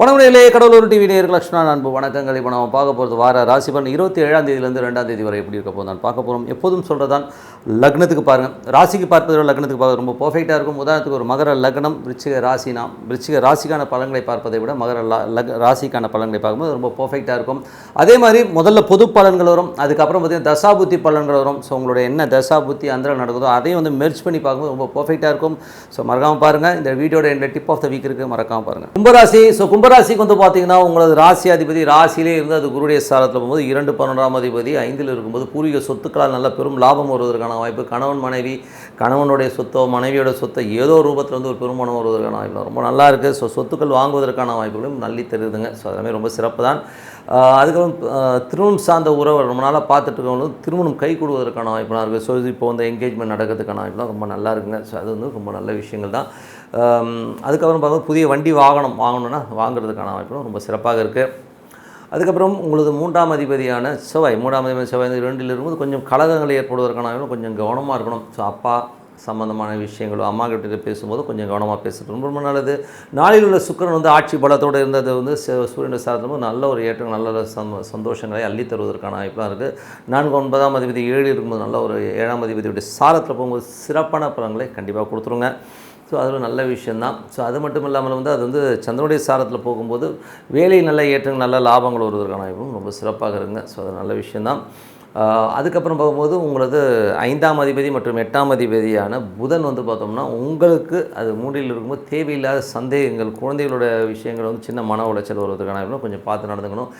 வணக்கங்களே Cuddalore TV நேர்கள் லட்சுமணா அன்பு வணக்கங்கள். இப்போ நம்ம பார்க்க போகிறது வார ராசிபன் இருபத்தி ஏழாம் தேதியிலேருந்து ரெண்டாம் தேதி வரை எப்படி இருக்க போதும் நான் பார்க்க போகிறோம். எப்போதும் சொல்கிறதான் லக்னத்துக்கு பாருங்கள் ராசிக்கு பார்ப்பதை விட லக்னத்துக்கு பார்க்க ரொம்ப பர்ஃபெக்டாக இருக்கும். உதாரணத்துக்கு ஒரு மகர லக்னம் விருச்சிக ராசினா விருச்சிக ராசிக்கான பலன்களை பார்ப்பதை விட மகர லக் ராசிக்கான பலன்களை பார்க்கும்போது ரொம்ப பர்ஃபெக்டாக இருக்கும். அதே மாதிரி முதல்ல பொது பலன்கள் வரும். அதுக்கப்புறம் பார்த்தீங்கன்னா தசாபுத்தி பலன்கள் வரும். ஸோ உங்களுடைய என்ன தசாபுத்தி அந்தரம் நடக்குதோ அதையும் வந்து மெர்ச் பண்ணி பார்க்கும்போது ரொம்ப பர்ஃபெக்டாக இருக்கும். ஸோ மறக்காமல் பாருங்கள் இந்த வீடியோட இந்த டிப் ஆஃப் த வீக் இருக்குது மறக்காமல் பாருங்கள் கும்பராசி ஸோ கும்பராசிக்கு வந்து பார்த்தீங்கன்னா உங்களது ராசி அதிபதி ராசியிலே இருந்து அது குருடைய ஸ்தானத்தில் போகும்போது இரண்டு பன்னெண்டாம் அதிபதி ஐந்தில் இருக்கும்போது பூர்வீக சொத்துக்களால் நல்ல பெரும் லாபம் வருவதற்கான வாய்ப்பு. கணவன் மனைவி கணவனுடைய சொத்தோ மனைவியோட சொத்தோ ஏதோ ரூபத்தில் வந்து ஒரு பெருமானம் வருவதற்கான வாய்ப்பு ரொம்ப நல்லா இருக்குது ஸோ சொத்துக்கள் வாங்குவதற்கான வாய்ப்புகளும் நல்லி தெரியுதுங்க ஸோ அதெல்லாமே ரொம்ப சிறப்பு தான். அதுக்கப்புறம் திருமணம் சார்ந்த உறவு ரொம்ப நாளாக பார்த்துட்டு இருக்கவங்களும் திருமணம் கை கொடுவதற்கான வாய்ப்புலாம் இருக்குது ஸோ இது இப்போ வந்து என்கேஜ்மெண்ட் நடக்கிறதுக்கான வாய்ப்புலாம் ரொம்ப நல்லா இருக்குங்க. ஸோ அது வந்து ரொம்ப நல்ல விஷயங்கள் தான். அதுக்கப்புறம் பார்க்கும்போது புதிய வண்டி வாகனம் வாங்கணும்னா வாங்குறதுக்கான வாய்ப்புலாம் ரொம்ப சிறப்பாக இருக்குது அதுக்கப்புறம் உங்களது மூன்றாம் அதிபதியான செவ்வாய் மூன்றாம் அதிபதி செவ்வாய் வந்து ரெண்டில் இருக்கும்போது கொஞ்சம் கலகங்கள் ஏற்படுவதற்கான கொஞ்சம் கவனமாக இருக்கணும். ஸோ அப்பா சம்மந்தமான விஷயங்களோ அம்மா கிட்ட பேசும்போது கொஞ்சம் கவனமாக பேசுறது ரொம்ப ரொம்ப நல்லது. நாளில் உள்ள சுக்கிரன் வந்து ஆட்சி பலத்தோடு இருந்தது வந்து ச- சூரியன் சார்ந்தும் நல்ல ஒரு ஏற்றம் நல்ல ஒரு சந்தோ- சந்தோஷங்களை அள்ளி தருவதற்கான வாய்ப்புலாம் இருக்குது நான்கு ஒன்பதாம் அதிபதி ஏழு இருக்கும்போது நல்ல ஒரு ஏழாம் அதிபதியுடைய சாரத்தில் போகும்போது சிறப்பான பலன்களை கண்டிப்பாக கொடுத்துருங்க. ஸோ அதில் நல்ல விஷயந்தான் ஸோ அது மட்டும் இல்லாமல் வந்து அது வந்து சந்திரனுடைய சாரத்தில் போகும்போது வேலை நல்ல ஏற்றங்கள் நல்ல லாபங்கள் வருவதற்கான வாய்ப்பும் ரொம்ப சிறப்பாக இருங்க ஸோ அது நல்ல விஷயந்தான் அதுக்கப்புறம் பார்க்கும்போது உங்களது ஐந்தாம் அதிபதி மற்றும் எட்டாம் அதிபதியான புதன் வந்து பார்த்தோம்னா உங்களுக்கு அது மூன்றில் இருக்கும்போது தேவையில்லாத சந்தேகங்கள் குழந்தைகளோட விஷயங்கள் வந்து சின்ன மன உளைச்சல் வருவதற்கான கொஞ்சம் பார்த்து நடந்துக்கணும்.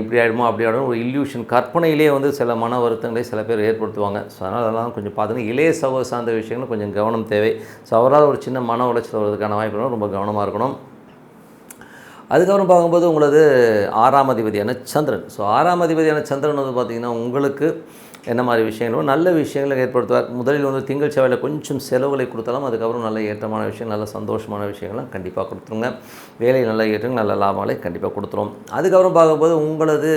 இப்படி ஆகிடுமோ அப்படி ஆகிடும் ஒரு இல்யூஷன் கற்பனையிலே வந்து சில மன வருத்தங்களை சில பேர் ஏற்படுத்துவாங்க. ஸோ அதனால் அதெல்லாம் கொஞ்சம் பார்த்துங்க இளைய சவ சார்ந்த விஷயங்களும் கொஞ்சம் கவனம் தேவை. ஸோ அவரால் ஒரு சின்ன மன உளைச்சல் வருவதற்கான வாய்ப்பு ரொம்ப கவனமாக இருக்கணும். அதுக்கப்புறம் பார்க்கும்போது உங்களது ஆறாம் அதிபதியான சந்திரன். ஸோ ஆறாம் அதிபதியான சந்திரன் வந்து பார்த்திங்கன்னா உங்களுக்கு என்ன மாதிரி விஷயங்களோ நல்ல விஷயங்களை ஏற்படுத்துவார். முதலில் வந்து திங்கள் செவ்வாயில் கொஞ்சம் செலவுகளை கொடுத்தாலும் அதுக்கப்புறம் நல்ல ஏற்றமான விஷயம் நல்ல சந்தோஷமான விஷயங்கள்லாம் கண்டிப்பாக கொடுத்துருங்க. வேலை நல்ல ஏற்றங்கள் நல்ல லாபங்களை கண்டிப்பாக கொடுத்துரும். அதுக்கப்புறம் பார்க்கும்போது உங்களது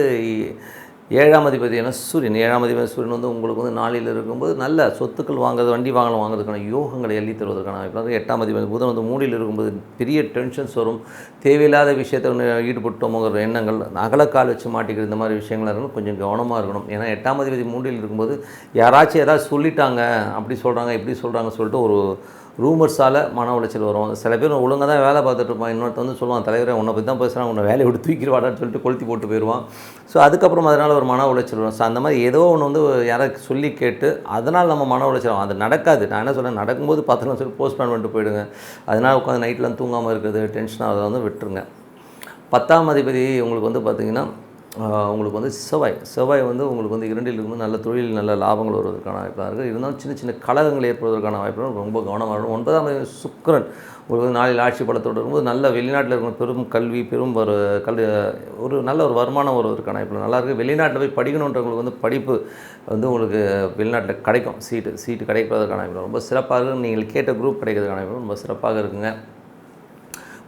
ஏழாம் அதிபதியான சூரியன். ஏழாம் அதிபதி சூரியன் வந்து உங்களுக்கு வந்து நாளில் இருக்கும்போது நல்ல சொத்துக்கள் வாங்குறது வண்டி வாங்கலாம் வாங்குறதுக்கான யோகங்களை எள்ளி தருவதற்கான வாய்ப்பு எட்டாம் அதிபதி புதன் வந்து மூடியில் இருக்கும்போது பெரிய டென்ஷன்ஸ் வரும். தேவையில்லாத விஷயத்தை ஒன்று ஈடுபட்டோமோங்கிற எண்ணங்கள் அகலக்கால் வச்சு மாட்டிக்கிற இந்த மாதிரி விஷயங்களாக இருக்கணும் கொஞ்சம் கவனமாக இருக்கணும். ஏன்னா எட்டாம் அதிபதி மூடியில் இருக்கும்போது யாராச்சும் ஏதாவது சொல்லிட்டாங்க அப்படி சொல்கிறாங்க இப்படி சொல்கிறாங்க சொல்லிட்டு ஒரு ரூமர்ஸால் மன உளைச்சல் வரும். சில பேர் ஒழுங்காக தான் வேலை பார்த்துட்டு இருப்பான் இன்னொருத்த வந்து சொல்லுவான் தலைவரை உன்னை பற்றி தான் பேசுகிறான் உன்னை வேலையை விட்டு தூக்கிடுவாடான்னு சொல்லிட்டு கொளுத்தி போட்டு போயிடுவான் ஸோ அதுக்கப்புறம் அதனால் ஒரு மன உளைச்சல் வரும். ஸோ அந்த மாதிரி ஏதோ ஒன்று வந்து யாராவது சொல்லி கேட்டு அதனால் நம்ம மன உளைச்சல் அது நடக்காது. நான் என்ன சொல்கிறேன் நடக்கும்போது பார்த்துலாம் சொல்லி போஸ்ட்போன் பண்ணிட்டு போயிடுங்க. அதனால் உட்காந்து நைட்லாம் தூங்காமல் இருக்கிறது டென்ஷன் அதை வந்து விட்டுருங்க. பத்தாம் அதிபதி உங்களுக்கு வந்து பார்த்திங்கன்னா உங்களுக்கு வந்து செவ்வாய். செவ்வாய் வந்து உங்களுக்கு வந்து இரண்டில் இருக்கும்போது நல்ல தொழில் நல்ல லாபங்கள் வருவதற்கான வாய்ப்பாக இருக்குது இருந்தாலும் சின்ன சின்ன கழகங்கள் ஏற்படுவதற்கான வாய்ப்பு ரொம்ப கவனமாக இருக்கும். ஒன்பதாம் சுக்கரன் சுக்கிரன். உங்களுக்கு வந்து நாளில் ஆட்சி பலத்தோடு இருக்கும்போது நல்ல வெளிநாட்டில் இருக்கிற பெரும் கல்வி பெரும் ஒரு கல்வி ஒரு நல்ல ஒரு வருமானம் வருவதற்கான வாய்ப்பு நல்லா இருக்குது வெளிநாட்டில் போய் படிக்கணுன்றவங்களுக்கு வந்து படிப்பு வந்து உங்களுக்கு வெளிநாட்டில் கிடைக்கும். சீட்டு சீட்டு கிடைப்பதற்கான வாய்ப்பு ரொம்ப சிறப்பாக இருக்கும் நீங்கள் கேட்ட குரூப் கிடைக்கிறதுக்கான வாய்ப்பு ரொம்ப சிறப்பாக இருக்குங்க.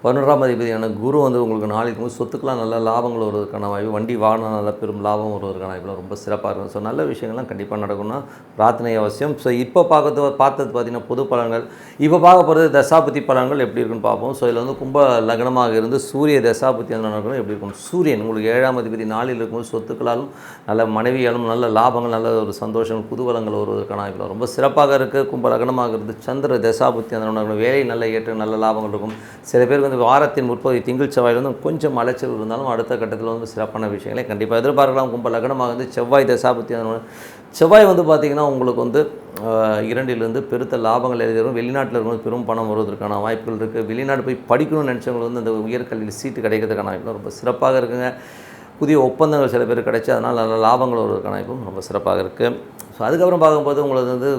பதினொன்றாம் அதிபதியான குரு வந்து உங்களுக்கு நாளைக்கு போது சொத்துக்கெலாம் நல்ல லாபங்கள் வருவதற்கான வாய்ப்பு வண்டி வாகனம் நல்ல பெரும் லாபம் வருவதற்கான வாய்ப்புலாம் ரொம்ப சிறப்பாக இருக்கும். ஸோ நல்ல விஷயங்கள்லாம் கண்டிப்பாக நடக்கும்னா பிரார்த்தனை அவசியம். ஸோ இப்போ பார்க்கறது பார்த்தது பார்த்திங்கன்னா பொது பலன்கள். இப்போ பார்க்க போகிறது தசாபதி பலன்கள் எப்படி இருக்குன்னு பார்ப்போம். ஸோ இதில் வந்து கும்ப லக்னமாக இருந்து சூரிய தசாபதி அந்த நடக்கணும் எப்படி இருக்கும்? சூரியன் உங்களுக்கு ஏழாம் அதிபதி நாளில் இருக்கும்போது சொத்துக்களாலும் நல்ல மனைவியாலும் நல்ல லாபங்கள் நல்ல ஒரு சந்தோஷம் புதுவலங்கள் வருவதற்கான வாய்ப்பு ரொம்ப சிறப்பாக இருக்குது கும்ப லக்னமாக இருந்து சந்திர தசாபுத்தி அந்த நடக்கணும் வேலை நல்ல ஏற்ற நல்ல லாபங்கள் இருக்கும். சில பேருக்கு வந்து வாரத்தின் முற்பகுதி திங்கள் செவ்வாயில் வந்து கொஞ்சம் அலைச்சல் இருந்தாலும் அடுத்த கட்டத்தில் வந்து சிறப்பான விஷயங்களை கண்டிப்பாக எதிர்பார்க்கலாம். கும்ப லக்னமாக வந்து செவ்வாய் தசாபத்தி செவ்வாய் வந்து பார்த்திங்கன்னா உங்களுக்கு வந்து இரண்டிலிருந்து பெருத்த லாபங்கள் எழுதிடும் வெளிநாட்டில் இருக்கும் பெரும் பணம் வருவதற்கான வாய்ப்புகள் இருக்குது வெளிநாடு போய் படிக்கணும்னு நினச்சவங்களுக்கு வந்து அந்த உயர்கல்வியில் சீட்டு கிடைக்கிறதுக்கான வாய்ப்பு ரொம்ப சிறப்பாக இருக்குங்க. புதிய ஒப்பந்தங்கள் சில பேர் கிடைச்சி அதனால் நல்ல லாபங்கள் ஒரு கணக்கும் ரொம்ப சிறப்பாக இருக்குது ஸோ அதுக்கப்புறம் பார்க்கும்போது உங்களுக்கு வந்து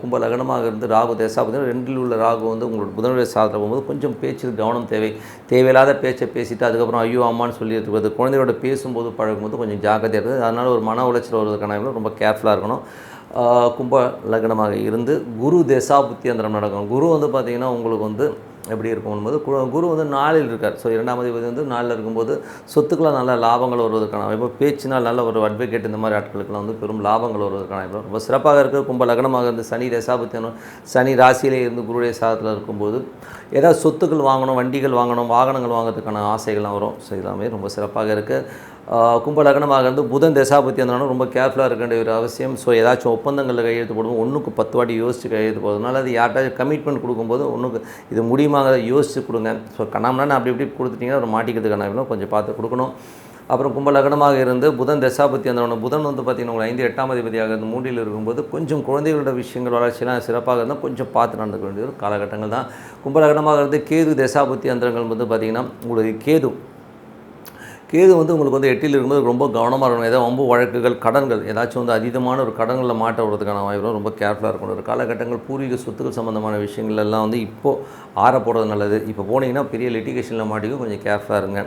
கும்ப லக்னமாக இருந்து ராகு தேசாபதி ரெண்டில் உள்ள ராகு வந்து உங்களோட புதனுடைய சாதத்தில் போகும்போது கொஞ்சம் பேச்சில் கவனம் தேவை. தேவையில்லாத பேச்சை பேசிட்டு அதுக்கப்புறம் ஐயோ அம்மான்னு சொல்லி இருக்கிறது. குழந்தையோட பேசும்போது பழகும்போது கொஞ்சம் ஜாக்கிரதையாக இருக்குது அதனால் ஒரு மன உளைச்சல் வருவதற்கான வாய்ப்பு ரொம்ப கேர்ஃபுல்லாக இருக்கணும். கும்ப லக்னமாக இருந்து குரு தேசாபுத்தி அந்தரம் நடக்கும். குரு வந்து பார்த்திங்கன்னா உங்களுக்கு வந்து எப்படி இருக்கும் போது குரு வந்து நாளில் இருக்கார். ஸோ இரண்டாம் அதிபதி வந்து நாளில் இருக்கும்போது சொத்துக்கெல்லாம் நல்ல லாபங்கள் வருவதற்கான இப்போ பேச்சினால் நல்ல ஒரு அட்வொகேட் இந்த மாதிரி ஆட்களுக்கெல்லாம் வந்து பெரும் லாபங்கள் வருவதற்கான இப்போ ரொம்ப சிறப்பாக இருக்குது கும்ப லக்னமாக இருந்து சனி தசாபத்தியனும் சனி ராசியிலே இருந்து குருடைய சாதத்தில் இருக்கும்போது ஏதாவது சொத்துக்கள் வாங்கணும் வண்டிகள் வாங்கணும் வாகனங்கள் வாங்குறதுக்கான ஆசைகள்லாம் வரும். ஸோ எல்லாமே ரொம்ப சிறப்பாக இருக்குது கும்பலகனமாக இருந்து புதன் தசாபத்தி இருந்தாலும் ரொம்ப கேர்ஃபுல்லாக இருக்க வேண்டிய ஒரு அவசியம். ஸோ ஏதாச்சும் ஒப்பந்தங்களில் கையெழுத்து போடுவோம் ஒன்றுக்கு பத்து வாட்டி யோசிச்சு கையெழுத்து போடுறதுனால அது யார்ட்டாச்சும் கமிட்மெண்ட் கொடுக்கும்போது ஒன்றுக்கு இது முடியுமாங்கிறத யோசிச்சு கொடுங்க. ஸோ கண்ணாமனா அப்படி இப்படி கொடுத்துட்டீங்கன்னா ஒரு மாட்டிக்கிறதுக்கான கொஞ்சம் பார்த்து கொடுக்கணும். அப்புறம் கும்பலகனமாக இருந்து புதன் தசாபத்தி வந்தவன புதன் வந்து பார்த்திங்கன்னா உங்களுக்கு ஐந்து எட்டாம் அதிபதியாக இருந்து மூன்றில் இருக்கும்போது கொஞ்சம் குழந்தைகளோட விஷயங்கள் வளர்ச்சியெல்லாம் சிறப்பாக இருந்தால் கொஞ்சம் பார்த்து நடந்துக்க வேண்டிய ஒரு காலகட்டங்கள் தான். கும்பலக்னமாக இருந்து கேது தசாபத்தி அந்தரங்கள் வந்து பார்த்திங்கன்னா உங்களுக்கு கேது கேது வந்து உங்களுக்கு வந்து எட்டில் இருக்கும்போது ரொம்ப கவனமாக இருக்கணும். ஏதாவது ரொம்ப வழக்குகள் கடன்கள் ஏதாச்சும் வந்து அதீதமான ஒரு கடன்களில் மாட்ட விடுறதுக்கான வாய்ப்பு ரொம்ப கேர்ஃபுல்லாக இருக்கணும். ஒரு காலகட்டங்கள் பூர்வீக சொத்துக்கள் சம்மந்தமான விஷயங்கள் எல்லாம் வந்து இப்போது ஆற போடுறது நல்லது. இப்போ போனீங்கன்னா பெரிய லிட்டிகேஷனில் மாட்டிக்கும் கொஞ்சம் கேர்ஃபுல்லாக இருங்க.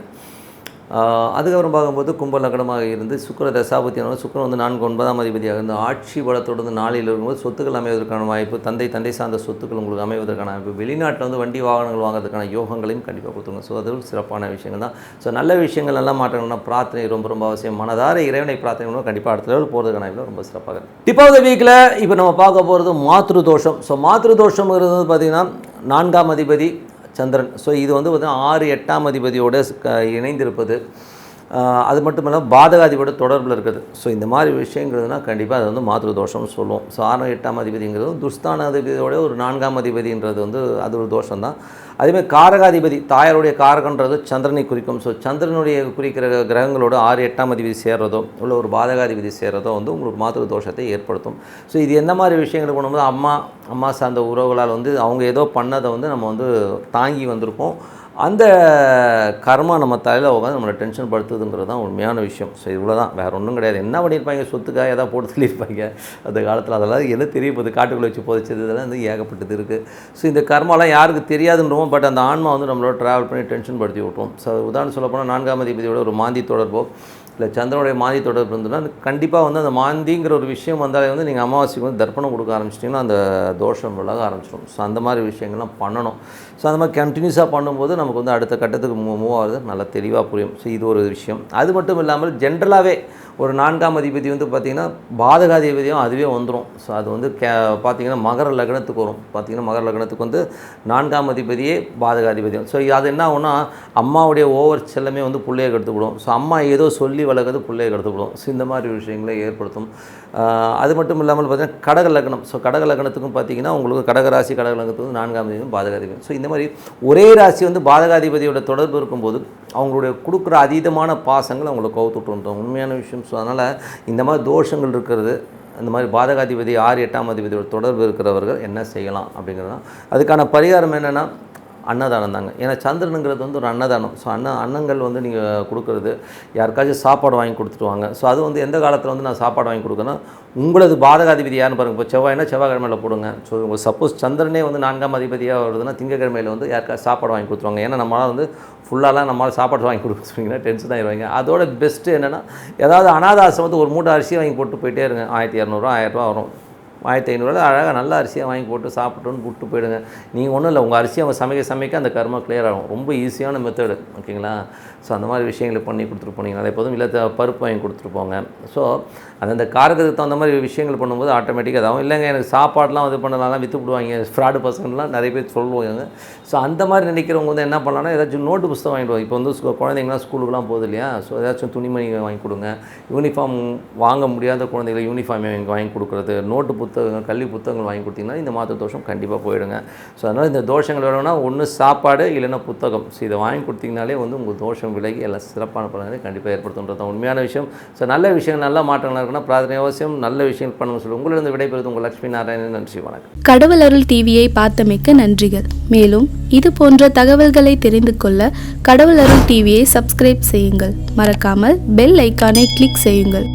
அதுக்கப்புறம் பார்க்கும்போது கும்ப லக்னமாக இருந்து சுக்கர தசாபத்தியான சுக்கரன் வந்து நான்கு ஒன்பதாம் அதிபதியாக இருந்து ஆட்சி பலத்தோடு நாளில் இருக்கும்போது சொத்துக்கள் அமைவதற்கான வாய்ப்பு தந்தை தந்தை சார்ந்த சொத்துக்கள் உங்களுக்கு அமைவதற்கான வாய்ப்பு வெளிநாட்டில் வந்து வண்டி வாகனங்கள் வாங்குறதுக்கான யோகங்களையும் கண்டிப்பாக கொடுத்துருங்க. ஸோ அது சிறப்பான விஷயங்கள் தான். ஸோ நல்ல விஷயங்கள் எல்லாம் மாற்றணும்னா பிரார்த்தனை ரொம்ப ரொம்ப அவசியம். மனதார இறைவனை பிரார்த்தனை பண்ணணும் கண்டிப்பாக அடுத்த லெவல் போகிறதுக்கான வாய்ப்பு ரொம்ப சிறப்பாக இருக்கும் டிப் வீக்கில் இப்போ நம்ம பார்க்க போகிறது மாத்ரு தோஷம் ஸோ மாத்ரு தோஷம்ங்கிறது பார்த்திங்கன்னா நான்காம் அதிபதி சந்திரன். ஸோ இது வந்து பார்த்திங்கன்னா ஆறு எட்டாம் அதிபதியோடு இணைந்திருப்பது. அது மட்டும் இல்லாமல் பாதகாதிபதியோட தொடர்பில் இருக்குது. ஸோ இந்த மாதிரி விஷயங்கிறதுனா கண்டிப்பாக அது வந்து மாத்திரு தோஷம்னு சொல்லுவோம். ஸோ ஆறாம் எட்டாம் அதிபதிங்கிறது துஸ்தான அதிபதியோட ஒரு நான்காம் அதிபதின்றது வந்து அது ஒரு தோஷம் தான் அதேமாதிரி காரகாதிபதி தாயாருடைய காரகன்றது சந்திரனை குறிக்கும். ஸோ சந்திரனுடைய குறிக்கிற கிரகங்களோட ஆறு எட்டாம் அதிபதி சேர்றதோ உள்ள ஒரு பாதகாதிபதி சேர்றதோ வந்து உங்களுக்கு மாத்திரு தோஷத்தை ஏற்படுத்தும். ஸோ இது எந்த மாதிரி விஷயங்கள் பண்ணும்போது அம்மா அம்மா சார்ந்த உறவுகளால் வந்து அவங்க ஏதோ பண்ணதை வந்து நம்ம வந்து தாங்கி வந்திருப்போம். அந்த கர்மா நம்ம தலையில் உட்காந்து நம்மளை டென்ஷன் படுத்துதுங்கிறது தான் உண்மையான விஷயம். ஸோ இவ்வளோ தான் வேறு ஒன்றும் கிடையாது. என்ன பண்ணியிருப்பாங்க? சொத்துக்காக ஏதாவது போட்டு சொல்லியிருப்பாங்க. அந்த காலத்தில் அதெல்லாம் எது தெரிய போகுது? காட்டுக்குள்ளே வச்சு போதிச்சது இதெல்லாம் வந்து ஏகப்பட்டது இருக்குது ஸோ இந்த கர்மாலாம் யாருக்கு தெரியாதுன்றோம் பட் அந்த ஆன்மா வந்து நம்மளோட ட்ராவல் பண்ணி டென்ஷன் படுத்தி விட்டுரும். ஸோ உதாரணம் சொல்லப்போனால் நான்காம் அதிபதியோட ஒரு மாந்தி தொடர்போ இல்லை சந்திரனுடைய மாந்தி தொடர்பு இருந்ததுன்னா கண்டிப்பாக வந்து அந்த மாந்திங்கிற ஒரு விஷயம் வந்தாலே வந்து நீங்கள் அமாவாசைக்கு வந்து தர்ப்பணம் கொடுக்க ஆரம்பிச்சிட்டிங்கன்னா அந்த தோஷம் விலக ஆரம்பிச்சிடும். ஸோ அந்த மாதிரி விஷயங்கள்லாம் பண்ணணும். ஸோ அந்த மாதிரி கண்டினியூஸாக பண்ணும்போது நமக்கு வந்து அடுத்த கட்டத்துக்கு மூவ் மூவ் ஆகுது நல்லா தெளிவாக புரியும். ஸோ இது ஒரு விஷயம். அது மட்டும் இல்லாமல் ஜென்ரலாகவே ஒரு நான்காம் அதிபதி வந்து பார்த்திங்கன்னா பாதகாதிபதியும் அதுவே வந்துடும் ஸோ அது வந்து கே பார்த்திங்கன்னா மகர லக்னத்துக்கு வரும். பார்த்திங்கன்னா மகர லக்னத்துக்கு வந்து நான்காம் அதிபதியே பாதகாதிபதியும் ஸோ அது என்ன ஆகும்னா அம்மாவுடைய ஓவர் செல்லமே வந்து பிள்ளையை கெடுத்துவிடும். ஸோ அம்மா ஏதோ சொல்லி வளர்க்குறது பிள்ளையை கெடுத்துவிடும். ஸோ இந்த மாதிரி விஷயங்களை ஏற்படுத்தும். அது மட்டும் இல்லாமல் பார்த்திங்கன்னா கடக லக்னம். ஸோ கடக லக்னத்துக்கும் பார்த்திங்கன்னா உங்களுக்கு கடகராசி கடக லக்னத்துக்கு வந்து நான்காம் அதிபதியும் பாதகாதிபதி. ஸோ இந்த மாதிரி ஒரே ராசி வந்து பாதகாதிபதியோட தொடர்பு இருக்கும்போது அவங்களுடைய கொடுக்குற அதீதமான பாசங்கள் அவங்கள கவுத்துட்டு உண்மையான விஷயம் ஸோ அதனால் இந்த மாதிரி தோஷங்கள் இருக்கிறது இந்த மாதிரி பாதகாதிபதி ஆறு எட்டாம் அதிபதியோட தொடர்பு இருக்கிறவர்கள் என்ன செய்யலாம் அப்படிங்கிறது தான் அதுக்கான பரிகாரம் என்னென்னா அன்னதானம் தாங்க. ஏன்னா சந்திரனுங்கிறது வந்து ஒரு அன்னதானம். ஸோ அன்ன அன்னங்கள் வந்து நீங்கள் கொடுக்குறது யாருக்காச்சும் சாப்பாடு வாங்கி கொடுத்துட்டு வாங்க. ஸோ அது வந்து எந்த காலத்தில் வந்து நான் சாப்பாடு வாங்கி கொடுக்கணும் உங்களது பாதகாதிபதி யாருன்னு பாருங்கள் இப்போ செவ்வாய்னா செவ்வாய்க்கிழமையில் போடுங்க. ஸோ உங்கள் சப்போஸ் சந்திரனே வந்து நான்காம் அதிபதியாக வருதுன்னா திங்கக்கிழமையில் வந்து யாருக்காச்சும் சாப்பாடு வாங்கி கொடுத்துருவாங்க. ஏன்னா நம்மளால் வந்து ஃபுல்லாலாம் நம்மளால் சாப்பாடு வாங்கி கொடுத்துருவீங்கன்னா சொன்னீங்கன்னா டென்ஷன் ஆயிடுவாங்க அதோட பெஸ்ட்டு என்னென்னா ஏதாவது அனாதாசம் வந்து ஒரு மூட்டை அரிசி வாங்கி போட்டு போயிட்டே இருங்க. ஆயிரத்தி இரநூறுவா ஆயிரரூவா வரும். ஆயிரத்தி ஐநூறுரூவா அழகாக நல்ல அரிசியாக வாங்கி போட்டு சாப்பிட்டோன்னு விட்டு போயிடுங்க. நீங்கள் ஒன்றும் இல்லை உங்கள் அரிசி அவங்க சமைக்க சமைக்க அந்த கர்மா கிளியர் ஆகும். ரொம்ப ஈஸியான மெத்தடு ஓகேங்களா ஸோ அந்த மாதிரி விஷயங்களை பண்ணி கொடுத்துட்டு போனீங்கன்னா எப்போதும் இல்லை பருப்பு வாங்கி கொடுத்துட்டு போங்க. ஸோ அந்தந்த காரகத்துக்கு தகுந்த மாதிரி விஷயங்கள் பண்ணும்போது ஆட்டோமேட்டிக்காக அதாகும் இல்லைங்க எனக்கு சாப்பாடுலாம் இது பண்ணலாம் விற்று விடுவாங்க. ஃப்ராடு பசங்கள்லாம் நிறைய பேர் சொல்லுவாங்க ஸோ அந்த மாதிரி நினைக்கிறவங்க வந்து என்ன பண்ணலாம்னா ஏதாச்சும் நோட்டு புஸ்தகம் வாங்கிட்டு இப்போ வந்து ஸ்கூ- குழந்தைங்களாம் ஸ்கூலுக்குலாம் போகுது இல்லையா? ஸோ ஏதாச்சும் துணிமணி வாங்கி கொடுங்க. யூனிஃபார்ம் வாங்க முடியாத குழந்தைகளை யூனிஃபார்ம் வாங்கி வாங்கி கொடுக்குறது நோட்டு புத்தகங்கள் கல்வி புத்தகங்கள் வாங்கி கொடுத்தீங்கன்னா இந்த மாத தோஷம் கண்டிப்பாக போயிடுங்க. ஸோ அதனால் இந்த தோஷங்கள் வேணும்னா ஒன்று சாப்பாடு இல்லைன்னா புத்தகம். ஸோ இதை வாங்கி கொடுத்தீங்கனாலே வந்து உங்கள் தோஷம் விலகி எல்லாம் சிறப்பான பலனை கண்டிப்பாக ஏற்படுத்துன்றது தான் உண்மையான விஷயம். ஸோ நல்ல விஷயம் நல்ல மாற்றங்கள் இருக்குன்னா பிரார்த்தனை அவசியம். நல்ல விஷயம் பண்ணணும்னு சொல்லி உங்களிடம் விடைபெறுது உங்கள் லட்சுமி நாராயணன். நன்றி வணக்கம். கடவுள் அருள் டிவியை பார்த்தமைக்க நன்றிகள். மேலும் இது போன்ற தகவல்களை தெரிந்து கொள்ள கடவுள் அருள் டிவியை சப்ஸ்கிரைப் செய்யுங்கள். மறக்காமல் பெல் ஐக்கானை கிளிக் செய்யுங்கள்.